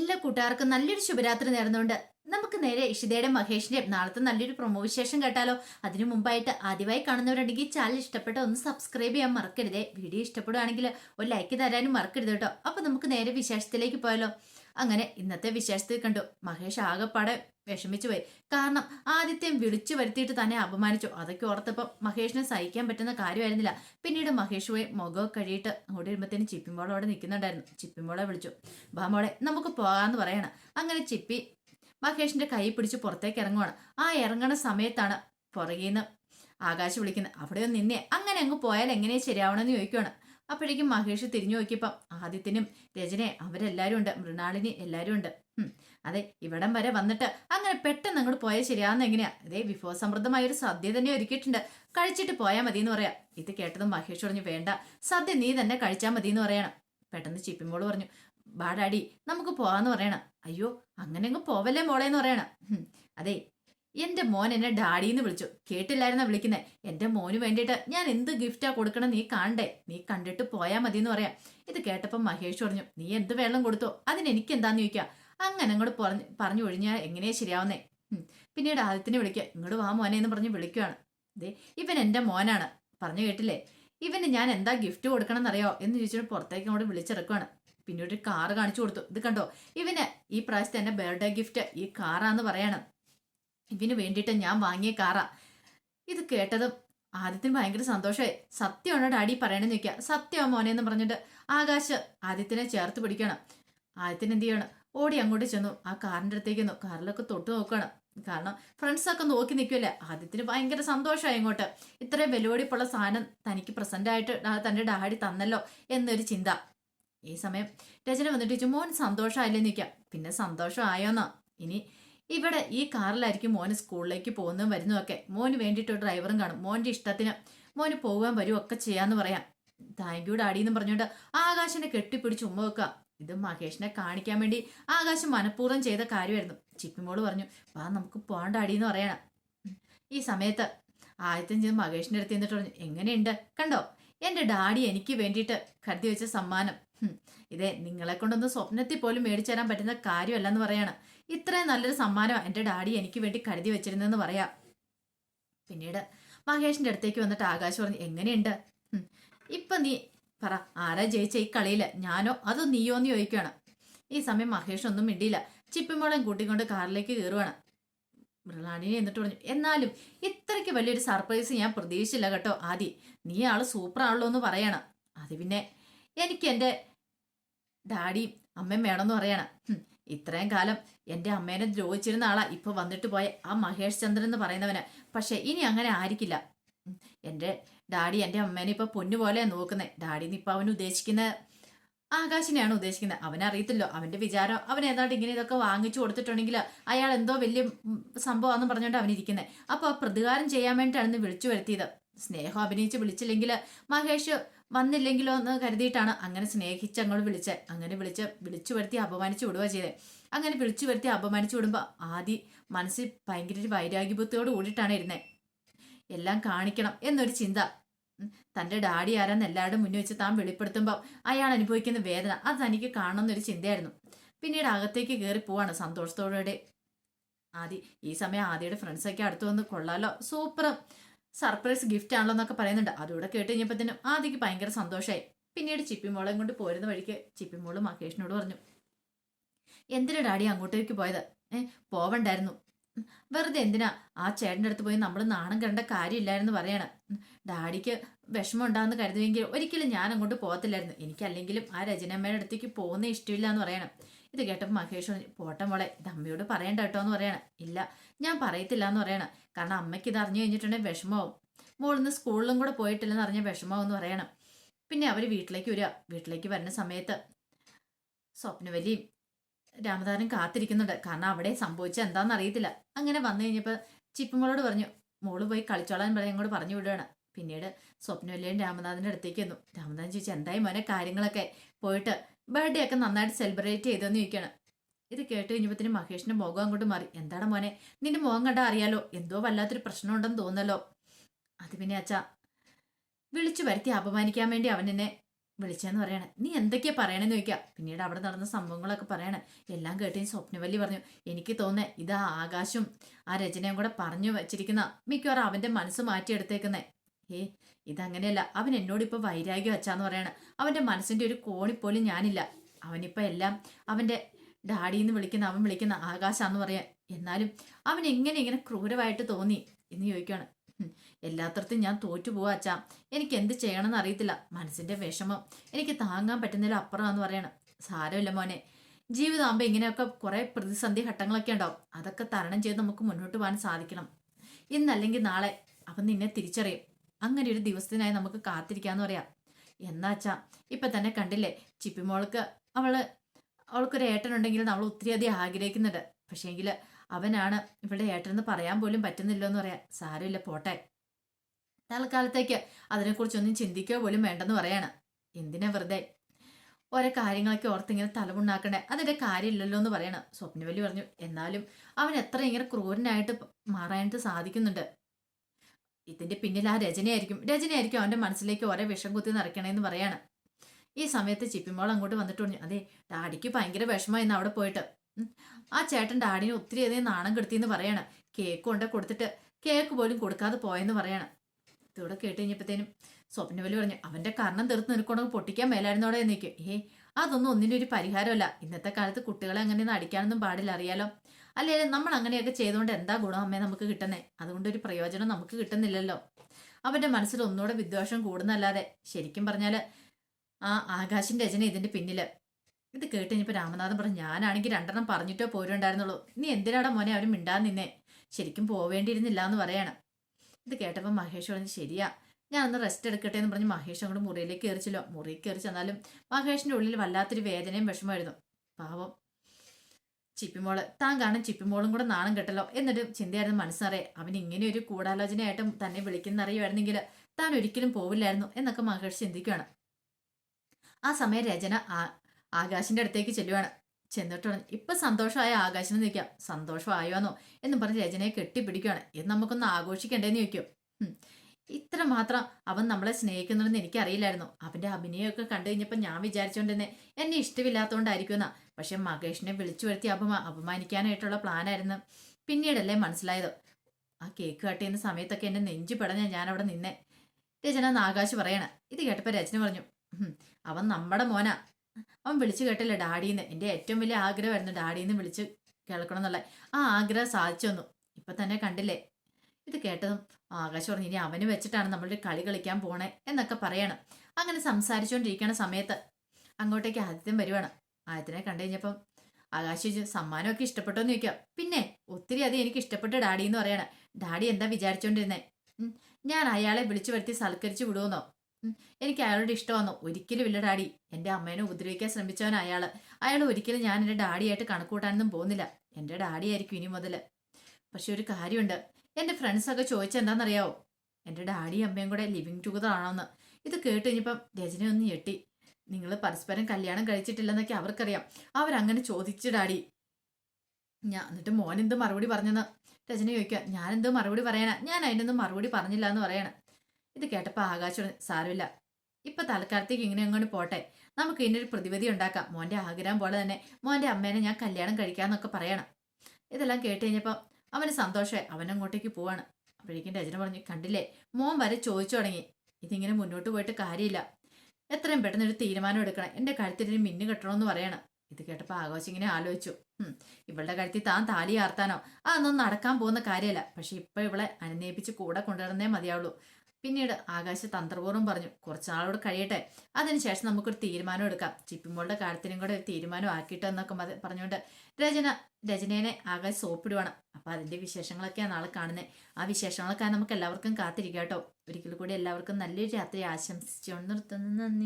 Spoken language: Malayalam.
എല്ലാ കൂട്ടുകാർക്കും നല്ലൊരു ശുഭരാത്രി നേർന്നുകൊണ്ട് നമുക്ക് നേരെ ഇഷിതയുടെ മഹേഷിന്റെയും നാളത്തെ നല്ലൊരു പ്രൊമോ വിശേഷം കേട്ടാലോ. അതിനു മുമ്പായിട്ട് ആദ്യമായി കാണുന്നവരുണ്ടെങ്കിൽ ചാനൽ ഇഷ്ടപ്പെട്ട ഒന്ന് സബ്സ്ക്രൈബ് ചെയ്യാൻ മറക്കരുതേ. വീഡിയോ ഇഷ്ടപ്പെടുകയാണെങ്കിൽ ഒരു ലൈക്ക് തരാനും മറക്കരുത് കേട്ടോ. അപ്പൊ നമുക്ക് നേരെ വിശേഷത്തിലേക്ക് പോയാലോ. അങ്ങനെ ഇന്നത്തെ വിശേഷത്തിൽ കണ്ടു. മഹേഷ് ആകെപ്പാടെ വിഷമിച്ചു പോയി. കാരണം ആദിത്യം വിളിച്ചു വരുത്തിയിട്ട് തന്നെ അപമാനിച്ചു. അതൊക്കെ ഓർത്തപ്പം മഹേഷിനെ സഹിക്കാൻ പറ്റുന്ന കാര്യമായിരുന്നില്ല. പിന്നീട് മഹേഷ് പോയി മുഖം കഴിയിട്ട് അങ്ങോട്ട് വരുമ്പോഴത്തേനും അവിടെ നിൽക്കുന്നുണ്ടായിരുന്നു. ചിപ്പിമോളെ വിളിച്ചു. ബാമോളെ നമുക്ക് പോകാമെന്ന് പറയണം. അങ്ങനെ ചിപ്പി മഹേഷിന്റെ കൈ പിടിച്ച് പുറത്തേക്ക് ഇറങ്ങുവാണ്. ആ ഇറങ്ങണ സമയത്താണ് പുറകിൽ നിന്ന് ആകാശ് വിളിക്കുന്നത്. അവിടെ ഒന്ന് നിന്നേ. അങ്ങനെ അങ്ങ് പോയാൽ എങ്ങനെയാ ശരിയാവണമെന്ന് ചോദിക്കുവാണ്. അപ്പോഴേക്കും മഹേഷ് തിരിഞ്ഞു നോക്കിയപ്പം ആദിത്യനും രജനെ അവരെല്ലാവരും ഉണ്ട് മൃണാളിനി എല്ലാവരും ഉണ്ട്. അതെ ഇവിടം വരെ വന്നിട്ട് അങ്ങനെ പെട്ടെന്ന് അങ്ങോട്ട് പോയാൽ ശരിയാന്ന് എങ്ങനെയാ? അതേ വിഭവസമൃദ്ധമായ ഒരു സദ്യ തന്നെ ഒരുക്കിയിട്ടുണ്ട്. കഴിച്ചിട്ട് പോയാൽ മതി എന്ന് പറയാം. ഇത് കേട്ടതും മഹേഷ് പറഞ്ഞു വേണ്ട സദ്യ നീ തന്നെ കഴിച്ചാൽ മതി എന്ന് പറയണം. പെട്ടെന്ന് ചിപ്പിമോൾ പറഞ്ഞു ബാഡാടി നമുക്ക് പോവാന്ന് പറയണം. അയ്യോ അങ്ങനെ അങ്ങ് പോവല്ലേ മോളെ എന്ന് പറയണം അതെ എന്റെ മോൻ എന്നെ ഡാഡിന്ന് വിളിച്ചു. കേട്ടില്ലായിരുന്ന വിളിക്കുന്നത് എന്റെ മോന് വേണ്ടിയിട്ട് ഞാൻ എന്ത് ഗിഫ്റ്റാ കൊടുക്കണം നീ കാണണ്ടേ? നീ കണ്ടിട്ട് പോയാ മതി എന്ന് പറയാം. ഇത് കേട്ടപ്പോൾ മഹേഷ് പറഞ്ഞു നീ എന്ത് വെള്ളം കൊടുത്തു? അതിന് എനിക്ക് എന്താന്ന് ചോദിക്കുക അങ്ങനെ അങ്ങോട്ട് പറഞ്ഞു പറഞ്ഞു ഒഴിഞ്ഞാൽ എങ്ങനെയാ ശരിയാവുന്നേ. പിന്നീട് ആദ്യത്തിന് വിളിക്കുക ഇങ്ങോട്ട് വാ മോനെ എന്ന് പറഞ്ഞ് വിളിക്കുകയാണ് ദേ ഇവൻ എന്റെ മോനാണ്. പറഞ്ഞു കേട്ടില്ലേ? ഇവന് ഞാൻ എന്താ ഗിഫ്റ്റ് കൊടുക്കണം എന്നറിയോ എന്ന് ചോദിച്ചിട്ട് പുറത്തേക്ക് അങ്ങോട്ട് വിളിച്ചിറക്കുവാണ്. പിന്നീട് ഒരു കാറ് കാണിച്ചു കൊടുത്തു. ഇത് കണ്ടോ? ഇവന് ഈ പ്രാവശ്യത്തെ എന്റെ ബർത്ത്ഡേ ഗിഫ്റ്റ് ഈ കാറാന്ന് പറയണം. ഇവന് വേണ്ടിയിട്ട് ഞാൻ വാങ്ങിയ കാറാ. ഇത് കേട്ടതും ആദിത്യന് ഭയങ്കര സന്തോഷമായി സത്യമാണോ ഡാഡി പറയണെന്ന് ചോദിക്കുക സത്യമാ മോനെ എന്ന് പറഞ്ഞിട്ട് ആകാശ് ആദിത്യനെ ചേർത്ത് പിടിക്കണം. ആദിത്യൻ എന്ത് ചെയ്യണം? ഓടി അങ്ങോട്ട് ചെന്നു. ആ കാറിന്റെ അടുത്തേക്ക് കാറിലൊക്കെ തൊട്ട് നോക്കണം. കാരണം ഫ്രണ്ട്സൊക്കെ നോക്കി നിൽക്കുമല്ലേ ആദ്യത്തിന് ഭയങ്കര സന്തോഷമായി ഇങ്ങോട്ട്. ഇത്രയും വെലുവടിപ്പുള്ള സാധനം തനിക്ക് ആ തന്റെ ഡാഡി തന്നല്ലോ എന്നൊരു ചിന്ത. ഈ സമയം രചന വന്നിട്ട് ചോദിച്ചു മോൻ സന്തോഷമായില്ലേ നിൽക്കാം പിന്നെ സന്തോഷമായോന്നാ ഇനി ഇവിടെ ഈ കാറിലായിരിക്കും മോന് സ്കൂളിലേക്ക് പോകുന്നതും വരുന്നതും ഒക്കെ മോന് വേണ്ടിയിട്ട് ഡ്രൈവറും കാണും. മോന്റെ ഇഷ്ടത്തിന് മോന് പോകാൻ വരും ഒക്കെ ചെയ്യാന്ന് പറയാം. താങ്ക് യു ഡാഡി എന്ന് പറഞ്ഞുകൊണ്ട് ആകാശിനെ കെട്ടിപ്പിടിച്ച് ഉമ്മ വെക്കുക. ഇത് മഹേഷിനെ കാണിക്കാൻ വേണ്ടി ആകാശം മനഃപൂർവം ചെയ്ത കാര്യമായിരുന്നു. ചിപ്പിമോൾ പറഞ്ഞു വാ നമുക്ക് പോകണ്ട അടി എന്ന് പറയണം. ഈ സമയത്ത് ആദ്യത്തെ ചെയ്ത് മഹേഷിന്റെ അടുത്ത് എന്നിട്ട് പറഞ്ഞു എങ്ങനെയുണ്ട്? കണ്ടോ? എന്റെ ഡാഡി എനിക്ക് വേണ്ടിയിട്ട് കരുതി വെച്ച സമ്മാനം. ഇതേ നിങ്ങളെ കൊണ്ടൊന്നും സ്വപ്നത്തിൽ പോലും മേടിച്ചു തരാൻ പറ്റുന്ന കാര്യമല്ലെന്ന് പറയാണ്. ഇത്രയും നല്ലൊരു സമ്മാനം എന്റെ ഡാഡി എനിക്ക് വേണ്ടി കരുതി വെച്ചിരുന്നെന്ന് പറയാം. പിന്നീട് മഹേഷിന്റെ അടുത്തേക്ക് വന്നിട്ട് ആകാശ് പറഞ്ഞു എങ്ങനെയുണ്ട്? ഇപ്പം നീ പറ ആരാ ജയിച്ച ഈ കളിയിൽ? ഞാനോ അതോ നീയോ എന്ന് ചോദിക്കുകയാണ് ഈ സമയം മഹേഷ് ഒന്നും മിണ്ടിയില്ല. ചിപ്പിമോളം കൂട്ടിക്കൊണ്ട് കാറിലേക്ക് കയറുവാണ്. മൃണാളിനെ എന്നിട്ട് പറഞ്ഞു എന്നാലും ഇത്രയ്ക്ക് വലിയൊരു സർപ്രൈസ് ഞാൻ പ്രതീക്ഷിച്ചില്ല കേട്ടോ ആദി. നീ ആൾ സൂപ്പർ ആണല്ലോ എന്ന് പറയണം. അത് പിന്നെ എനിക്ക് എന്റെ ഡാഡിയും അമ്മയും വേണമെന്ന് പറയണം. ഇത്രയും കാലം എന്റെ അമ്മേനെ ദ്രോഹിച്ചിരുന്ന ആളാ. ഇപ്പൊ വന്നിട്ട് പോയ ആ മഹേഷ് ചന്ദ്രൻ എന്ന് പറയുന്നവന്. പക്ഷെ ഇനി അങ്ങനെ ആയിരിക്കില്ല. എന്റെ ഡാഡി എന്റെ അമ്മേനെ ഇപ്പൊ പൊന്നു പോലെ നോക്കുന്നത് ഡാഡി ഇപ്പൊ അവൻ ഉദ്ദേശിക്കുന്ന ആകാശിനെയാണ് ഉദ്ദേശിക്കുന്നത്. അവനറിയത്തില്ലോ അവന്റെ വിചാരം അവൻ ഏതാണ്ട് ഇങ്ങനെ ഇതൊക്കെ വാങ്ങിച്ചു കൊടുത്തിട്ടുണ്ടെങ്കിൽ അയാൾ എന്തോ വലിയ സംഭവമാണെന്ന് പറഞ്ഞുകൊണ്ട് അവൻ ഇരിക്കുന്നത് അപ്പൊ പ്രതികാരം ചെയ്യാൻ വേണ്ടിയിട്ടാണ് ഇന്ന് വിളിച്ചു വരുത്തിയത്. സ്നേഹം അഭിനയിച്ച് വിളിച്ചില്ലെങ്കിൽ മഹേഷ് വന്നില്ലെങ്കിലോ എന്ന് കരുതിയിട്ടാണ് അങ്ങനെ സ്നേഹിച്ച് അങ്ങോട്ട് വിളിച്ചത്. അങ്ങനെ വിളിച്ച് വിളിച്ചു വരുത്തി അപമാനിച്ചു വിടുക ചെയ്തത് അങ്ങനെ വിളിച്ചു വരുത്തി അപമാനിച്ചു വിടുമ്പോൾ ആദ്യം മനസ്സിൽ ഭയങ്കര ഒരു വൈരാഗ്യബുദ്ധിയോട് കൂടിയിട്ടാണ് ഇരുന്നത് എല്ലാം കാണിക്കണം എന്നൊരു ചിന്ത. തന്റെ ഡാഡി ആരാന്ന് എല്ലാവരുടെ മുന്നിൽ വെച്ച് താൻ വെളിപ്പെടുത്തുമ്പോൾ അയാൾ അനുഭവിക്കുന്ന വേദന അത് തനിക്ക് കാണണം എന്നൊരു ചിന്തയായിരുന്നു. പിന്നീട് അകത്തേക്ക് കയറി പോവാണ് സന്തോഷത്തോടെ. ആദി ഈ സമയം ആദിയുടെ ഫ്രണ്ട്സൊക്കെ അടുത്ത് വന്ന് കൊള്ളാലോ. സൂപ്പർ. സർപ്രൈസ് ഗിഫ്റ്റ് ആണല്ലോ എന്നൊക്കെ പറയുന്നുണ്ട്. അതുകൂടെ കേട്ട് കഴിഞ്ഞപ്പോഴത്തേനും ആദ്യക്ക് ഭയങ്കര സന്തോഷമായി പിന്നീട് ചിപ്പിമോളെ കൊണ്ട് പോരുന്ന വഴിക്ക് ചിപ്പിമോൾ മഹേഷിനോട് പറഞ്ഞു എന്തിനാ ഡാഡി അങ്ങോട്ടേക്ക് പോയത്? ഏഹ് പോവണ്ടായിരുന്നു. വെറുതെ എന്തിനാ? ആ ചേട്ടന്റെ അടുത്ത് പോയി നമ്മൾ നാണം കണ്ട കാര്യമില്ലായിരുന്നു പറയണം. ഡാഡിക്ക് വിഷമം ഉണ്ടാകുന്ന കരുതുമെങ്കിൽ ഒരിക്കലും ഞാൻ അങ്ങോട്ട് പോകത്തില്ലായിരുന്നു. എനിക്കല്ലെങ്കിലും ആ രചനമ്മയുടെ അടുത്തേക്ക് പോകുന്ന ഇഷ്ടമില്ല എന്ന് പറയണം. ഇത് കേട്ടപ്പോൾ മഹേഷ് പോട്ടെ മോളെ ഇത് അമ്മയോട് പറയണ്ട കേട്ടോ എന്ന് പറയണം. ഇല്ല ഞാൻ പറയത്തില്ല എന്ന് പറയണം. കാരണം അമ്മയ്ക്ക് ഇത് അറിഞ്ഞു കഴിഞ്ഞിട്ടുണ്ടെങ്കിൽ വിഷമമാവും. മോളിന്ന് സ്കൂളിലും കൂടെ പോയിട്ടില്ലെന്ന് അറിഞ്ഞ വിഷമമാവും എന്ന് പറയണം. പിന്നെ അവർ വീട്ടിലേക്ക് വരിക. വീട്ടിലേക്ക് വരുന്ന സമയത്ത് സ്വപ്നവലിയും രാമദാനും കാത്തിരിക്കുന്നുണ്ട്. കാരണം അവിടെ സംഭവിച്ച എന്താണെന്ന് അറിയത്തില്ല. അങ്ങനെ വന്നു കഴിഞ്ഞപ്പോൾ ചിപ്പുമോളോട് പറഞ്ഞു മോൾ പോയി കളിച്ചോളാൻ പറഞ്ഞ് അങ്ങോട്ട് പറഞ്ഞു വിടുകയാണ് പിന്നീട് സ്വപ്നവല്ലിയും രാമനാഥന്റെ അടുത്തേക്ക് വന്നു രാമനാഥൻ ചോദിച്ചു എന്തായി മോനെ കാര്യങ്ങളൊക്കെ? പോയിട്ട് ബർത്ത്ഡേ ഒക്കെ നന്നായിട്ട് സെലിബ്രേറ്റ് ചെയ്തെന്ന് ചോദിക്കുകയാണ് ഇത് കേട്ട് കഴിഞ്ഞപ്പോഴത്തേനും മഹേഷിന്റെ മുഖം അങ്ങോട്ട് മാറി. എന്താണ് മോനെ നിന്റെ മുഖം കണ്ടാൽ അറിയാലോ? എന്തോ വല്ലാത്തൊരു പ്രശ്നം ഉണ്ടെന്ന് തോന്നലോ അത് പിന്നെ അച്ഛാ വിളിച്ചു വരുത്തി അപമാനിക്കാൻ വേണ്ടി അവൻ എന്നെ വിളിച്ചെന്ന് പറയണേ. നീ എന്തൊക്കെയാ പറയണെന്ന് ചോദിക്കാം. പിന്നീട് അവിടെ നടന്ന സംഭവങ്ങളൊക്കെ പറയണേ. എല്ലാം കേട്ട് സ്വപ്നവല്ലി പറഞ്ഞു. എനിക്ക് തോന്നേ ഇത് ആ ആകാശം ആ രചനയും കൂടെ പറഞ്ഞു വെച്ചിരിക്കുന്ന മിക്കവാറും അവന്റെ മനസ്സ് മാറ്റിയെടുത്തേക്കുന്നേ. ഏ ഇതങ്ങനെയല്ല. അവൻ എന്നോട് ഇപ്പൊ വൈരാഗ്യം വച്ചാന്ന് പറയണ. അവന്റെ മനസ്സിന്റെ ഒരു കോണിപ്പോലും ഞാനില്ല. അവനിപ്പോ എല്ലാം അവന്റെ ഡാഡിന്ന് വിളിക്കുന്ന അവൻ വിളിക്കുന്ന ആകാശാന്ന് പറയാ എന്നാലും അവൻ എങ്ങനെ ഇങ്ങനെ ക്രൂരമായിട്ട് തോന്നി എന്ന് ചോദിക്കുകയാണ് എല്ലാത്തരത്തും ഞാൻ തോറ്റു പോവാ അച്ഛാ. എനിക്ക് എന്ത് ചെയ്യണമെന്ന് അറിയത്തില്ല. മനസ്സിന്റെ വിഷമം എനിക്ക് താങ്ങാൻ പറ്റുന്നതിലും അപ്പുറമാന്ന് പറയണം. സാരമില്ല മോനെ. ജീവിതമാകുമ്പോൾ ഇങ്ങനെയൊക്കെ കുറെ പ്രതിസന്ധി ഘട്ടങ്ങളൊക്കെ ഉണ്ടാവും. അതൊക്കെ തരണം ചെയ്ത് നമുക്ക് മുന്നോട്ട് പോകാൻ സാധിക്കണം. ഇന്നല്ലെങ്കിൽ നാളെ അവൻ നിന്നെ തിരിച്ചറിയും. അങ്ങനെ ഒരു ദിവസത്തിനായി നമുക്ക് കാത്തിരിക്കാന്ന് പറയാം. എന്നാച്ചാ ഇപ്പൊ തന്നെ കണ്ടില്ലേ ചിപ്പിമോൾക്ക് അവൾ അവൾക്കൊരു ഏട്ടനുണ്ടെങ്കിൽ നമ്മൾ ഒത്തിരി അധികം ആഗ്രഹിക്കുന്നുണ്ട്. പക്ഷേങ്കിൽ അവനാണ് ഇവളുടെ ഏട്ടനെന്ന് പറയാൻ പോലും പറ്റുന്നില്ല എന്ന് പറയാം. സാരമില്ല പോട്ടെ. തൽക്കാലത്തേക്ക് അതിനെക്കുറിച്ചൊന്നും ചിന്തിക്കുക പോലും വേണ്ടെന്ന് പറയാണ്. എന്തിനാ വെറുതെ? ഓരോ കാര്യങ്ങളൊക്കെ ഓർത്തിങ്ങനെ തലമുണ്ടാക്കണ്ടേ അതിന്റെ കാര്യമില്ലല്ലോ എന്ന് പറയണം. സ്വപ്നവലി പറഞ്ഞു എന്നാലും അവൻ എത്ര ഇങ്ങനെ ക്രൂരനായിട്ട് മാറാനായിട്ട് സാധിക്കുന്നുണ്ട്. ഇതിന്റെ പിന്നിൽ ആ രചനയായിരിക്കും. രചനയായിരിക്കും അവന്റെ മനസ്സിലേക്ക് ഓരോ വിഷം കുത്തി നിറയ്ക്കണേന്ന് പറയാണ്. ഈ സമയത്ത് ചിപ്പിമോൾ അങ്ങോട്ട് വന്നിട്ടുണ്ട് അതെ ഡാഡിക്ക് ഭയങ്കര വിഷമമായിരുന്നു അവിടെ പോയിട്ട്. ആ ചേട്ടൻ ഡാഡിനെ ഒത്തിരി അധികം നാണം കെടുത്തിയെന്ന് പറയാണ്. കേക്ക് കൊണ്ട് കൊടുത്തിട്ട് കേക്ക് പോലും കൊടുക്കാതെ പോയെന്ന് പറയാണ്. ഇതോടെ കേട്ട് കഴിഞ്ഞപ്പോഴത്തേനും സ്വപ്നവലി പറഞ്ഞു അവന്റെ കർണം തീർത്ത് നിനക്കൊണ്ടങ്ങ് പൊട്ടിക്കാൻ മേലായിരുന്നോടെ എന്നേക്ക്. ഏ അതൊന്നും ഒന്നിനും ഒരു പരിഹാരമല്ല. ഇന്നത്തെ കാലത്ത് കുട്ടികളെ അങ്ങനെയൊന്നും അടിക്കാനൊന്നും പാടില്ല അറിയാലോ? അല്ലെങ്കിൽ നമ്മൾ അങ്ങനെയൊക്കെ ചെയ്തുകൊണ്ട് എന്താ ഗുണം അമ്മേ നമുക്ക് കിട്ടുന്നേ? അതുകൊണ്ട് ഒരു പ്രയോജനം നമുക്ക് കിട്ടുന്നില്ലല്ലോ. അവന്റെ മനസ്സിൽ ഒന്നുകൂടെ വിദ്വേഷം കൂടുന്നല്ലാതെ ശരിക്കും പറഞ്ഞാൽ ആ ആകാശിന്റെ രചന ഇതിന്റെ പിന്നിൽ. ഇത് കേട്ട് കഴിഞ്ഞപ്പോ രാമനാഥൻ പറഞ്ഞു ഞാനാണെങ്കിൽ രണ്ടെണ്ണം പറഞ്ഞിട്ടോ പോരുണ്ടായിരുന്നുള്ളൂ. നീ എന്തിനാടാ മോനെ അവരും മിണ്ടാൻ നിന്നെ? ശരിക്കും പോവേണ്ടിയിരുന്നില്ല എന്ന് പറയാണ്. ഇത് കേട്ടപ്പോൾ മഹേഷ് പറഞ്ഞു ശരിയാ ഞാൻ ഒന്ന് റെസ്റ്റ് എടുക്കട്ടെ എന്ന് പറഞ്ഞ് മഹേഷ് അങ്ങോട്ട് മുറിയിലേക്ക് കയറിച്ചല്ലോ. മുറിയിൽ കയറി ചെന്നാലും മഹേഷിന്റെ ഉള്ളിൽ വല്ലാത്തൊരു വേദനയും വിഷമമായിരുന്നു. പാവം. ചിപ്പിമോൾ താൻ കാണും ചിപ്പിമോളും കൂടെ നാണം കെട്ടല്ലോ എന്നിട്ട് ചിന്തയായിരുന്നു മനസ്സറിയെ അവൻ ഇങ്ങനെ ഒരു കൂടാലോചനയായിട്ടും തന്നെ വിളിക്കുന്ന അറിയുമായിരുന്നെങ്കിൽ താൻ ഒരിക്കലും പോവില്ലായിരുന്നു എന്നൊക്കെ മഹേഷ് ചിന്തിക്കുകയാണ് ആ സമയം രചന ആകാശിന്റെ അടുത്തേക്ക് ചെല്ലുവാണ്. ചെന്നിട്ട് ഇപ്പൊ സന്തോഷമായ ആകാശിനെ നിൽക്കാം. സന്തോഷമായോന്നോ എന്നും? പറഞ്ഞ് രചനയെ കെട്ടിപ്പിടിക്കുകയാണ് ഇത് നമുക്കൊന്ന് ആഘോഷിക്കണ്ടേന്ന് ചോദിക്കും. ഇത്ര മാത്രം അവൻ നമ്മളെ സ്നേഹിക്കുന്നുണ്ടെന്ന് എനിക്കറിയില്ലായിരുന്നു. അവന്റെ അഭിനയമൊക്കെ കണ്ടു കഴിഞ്ഞപ്പോൾ ഞാൻ വിചാരിച്ചോണ്ടെന്നെ എന്നെ ഇഷ്ടമില്ലാത്തതുകൊണ്ടായിരിക്കുമെന്നാ പക്ഷെ മകേഷിനെ വിളിച്ചു വരുത്തി അപമാ അപമാനിക്കാനായിട്ടുള്ള പ്ലാനായിരുന്നു പിന്നീടല്ലേ മനസ്സിലായത്. ആ കേക്ക് കട്ട് ചെയ്യുന്ന സമയത്തൊക്കെ എന്നെ നെഞ്ചു പടഞ്ഞ ഞാൻ അവിടെ നിന്നെ. രചന നാകാശ് പറയണ. ഇത് കേട്ടപ്പോൾ രചന പറഞ്ഞു അവൻ നമ്മുടെ മോനാ. അവൻ വിളിച്ചു കേട്ടില്ല ഡാഡിന്ന്. എന്റെ ഏറ്റവും വലിയ ആഗ്രഹമായിരുന്നു ഡാഡിന്ന് വിളിച്ച് കേൾക്കണം എന്നുള്ള ആ ആഗ്രഹം സാധിച്ചു വന്നു. ഇപ്പൊ തന്നെ കണ്ടില്ലേ ഇത് കേട്ടതും ആകാശ് പറഞ്ഞു ഇനി അവന് വെച്ചിട്ടാണ് നമ്മളൊരു കളി കളിക്കാൻ പോണേ എന്നൊക്കെ പറയണം. അങ്ങനെ സംസാരിച്ചുകൊണ്ടിരിക്കണ സമയത്ത് അങ്ങോട്ടേക്ക് ആദിത്യം വരുവാണ്. ആദ്യത്തിനെ കണ്ടു കഴിഞ്ഞപ്പം ആകാശ് സമ്മാനമൊക്കെ ഇഷ്ടപ്പെട്ടോ എന്ന് ചോദിക്കാം. പിന്നെ ഒത്തിരി അധികം എനിക്ക് ഇഷ്ടപ്പെട്ട ഡാഡി എന്ന് പറയണ. ഡാഡി എന്താ വിചാരിച്ചോണ്ടിരുന്നേ? ഞാൻ അയാളെ വിളിച്ചു വരുത്തി സൽക്കരിച്ചു വിടുമെന്നോ എനിക്ക് അയാളോട് ഇഷ്ടമാണോ ഒരിക്കലും ഇല്ല ഡാഡി. എന്റെ അമ്മേനെ ഉപദ്രവിക്കാൻ ശ്രമിച്ചവൻ അയാൾ അയാൾ ഒരിക്കലും ഞാൻ എന്റെ ഡാഡിയായിട്ട് കണക്കൂട്ടാനൊന്നും പോകുന്നില്ല. എന്റെ ഡാഡിയായിരിക്കും ഇനി മുതൽ പക്ഷെ ഒരു കാര്യമുണ്ട്. എന്റെ ഫ്രണ്ട്സൊക്കെ ചോദിച്ചെന്താണെന്നറിയാവോ എന്റെ ഡാഡിയും അമ്മയും കൂടെ ലിവിങ് ടുഗദർ ആണോന്ന്. ഇത് കേട്ട് കഴിഞ്ഞപ്പം ഒന്ന് ഞെട്ടി. നിങ്ങൾ പരസ്പരം കല്യാണം കഴിച്ചിട്ടില്ലെന്നൊക്കെ അവർക്കറിയാം. അവരങ്ങനെ ചോദിച്ചു ഡാഡി. ഞാൻ എന്നിട്ട് മോൻ എന്ത് മറുപടി പറഞ്ഞെന്ന്? രചന ചോദിക്കുക ഞാൻ എന്ത് മറുപടി പറയണ? ഞാൻ അതിനൊന്നും മറുപടി പറഞ്ഞില്ല എന്ന് പറയണ. ഇത് കേട്ടപ്പോൾ ആകാശം സാരമില്ല. ഇപ്പൊ തൽക്കാലത്തേക്ക് ഇങ്ങനെ അങ്ങോട്ട് പോട്ടെ. നമുക്ക് ഇതിനൊരു പ്രതിവിധി ഉണ്ടാക്കാം. മോന്റെ ആഗ്രഹം പോലെ തന്നെ മോന്റെ അമ്മേനെ ഞാൻ കല്യാണം കഴിക്കാമെന്നൊക്കെ പറയണം. ഇതെല്ലാം കേട്ട് കഴിഞ്ഞപ്പോൾ അവന് സന്തോഷമായി അവൻ അങ്ങോട്ടേക്ക് പോവാണ്. അപ്പോഴേക്കും രചന പറഞ്ഞു കണ്ടില്ലേ മോൻ വരെ ചോദിച്ചു തുടങ്ങി. ഇതിങ്ങനെ മുന്നോട്ട് പോയിട്ട് കാര്യമില്ല. എത്രയും പെട്ടെന്ന് ഒരു തീരുമാനം എടുക്കണം. എന്റെ കഴുത്തിൽ ഒരു മിന്നു കെട്ടണമെന്ന് പറയണം. ഇത് കേട്ടപ്പോൾ ആഘോഷം ഇങ്ങനെ ആലോചിച്ചു. ഇവളുടെ കഴുത്തിൽ താൻ താലി ആർത്താനോ? അതൊന്നും നടക്കാൻ പോകുന്ന കാര്യമല്ല. പക്ഷെ ഇപ്പം ഇവളെ അനുനയിപ്പിച്ച് കൂടെ കൊണ്ടുവരുന്നേ മതിയാവുള്ളൂ. പിന്നീട് ആകാശ തന്ത്രപൂർവം പറഞ്ഞു കുറച്ചുനാളോട് കഴിയട്ടെ. അതിനുശേഷം നമുക്കൊരു തീരുമാനം എടുക്കാം. ചിപ്പിമോളുടെ കാര്യത്തിനും കൂടെ ഒരു തീരുമാനം ആക്കിയിട്ട് എന്നൊക്കെ പറഞ്ഞുകൊണ്ട് രചന രചനേനെ ആകാശ് സോപ്പിടുവാണ്. അപ്പൊ അതിന്റെ വിശേഷങ്ങളൊക്കെയാണ് നാളെ കാണുന്നത് ആ വിശേഷങ്ങളൊക്കെ നമുക്ക് എല്ലാവർക്കും കാത്തിരിക്കാം കേട്ടോ. ഒരിക്കൽ കൂടി എല്ലാവർക്കും നല്ലൊരു രാത്രി ആശംസിച്ചുകൊണ്ട് നിർത്തുന്നു. നന്ദി.